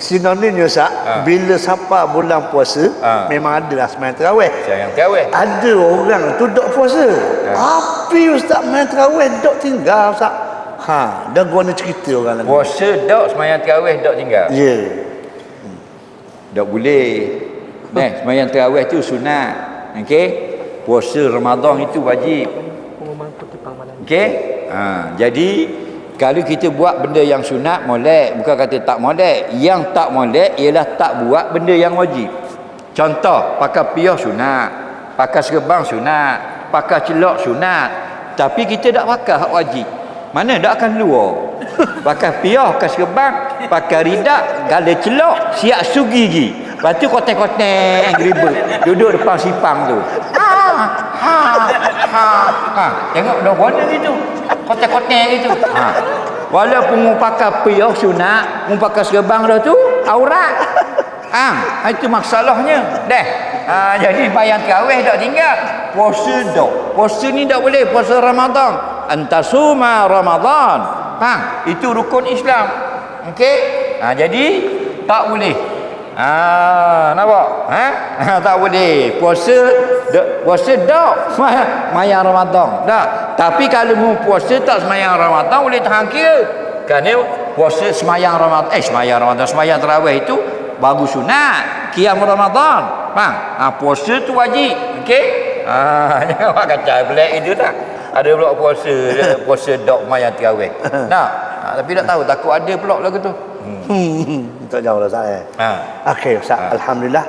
Sinonimnya Ustaz, Ha. bila sampai bulan puasa, Ha. memang ada lah semain terawih. Saya yang kawin. Ada orang tu dok puasa. Ha. Tapi Ustaz main terawih dok tinggal Ustaz. Ha, dah gua nak cerita orang lagi. Puasa dok semayang tarawih dok tinggal. Ya. Dok boleh. Nah, semayang tarawih tu sunat. Okey. Puasa Ramadan itu wajib. Okey. Ha, jadi kalau kita buat benda yang sunat molek, bukan kata tak molek. Yang tak molek ialah tak buat benda yang wajib. Contoh, pakai piyah sunat, pakai serban sunat, pakai celok sunat. Tapi kita tak pakai hak wajib. Mana tak akan luar. Pakai piyah, pakai serban, pakai ridak, gala celok, siap sugi gi. Lepas tu kotek-kotek ribet. Duduk depan sipang tu. Ha, ha, ha, ha. Tengok dah warna gitu. Kotek-kotek gitu. Ha. Walaupun mu pakai piyah sunat, mu pakai serban dah tu, aurat. Ah, itu masalahnya. Dah. Ha, jadi bayang tarawih tak tinggal. Puasa dok. Puasa ni tak boleh puasa Ramadan. Antasuma Ramadan. Ha, itu rukun Islam. Okey? Ha, jadi tak boleh. Ha, nampak? Ha? ha tak boleh. Puasa dok, puasa dok. Mayang Ramadan. Tak. Tapi kalau mu puasa tak semayang Ramadan boleh tahan kira. Kerana puasa semayang Ramadan, eh semayang Ramadan, semayang tarawih itu baru sunat. Qiyam Ramadan. Faham? Ha, puasa tu wajib. Okey? Ha jangan awak kacau. Black itu dah ada pula puasa puasa dok mayang tarawih nah ha, tapi tak tahu takut ada pula lagu tu. Hmm. Tak jauh lah Ustaz. Eh. ha. Okey Ustaz, Ha. alhamdulillah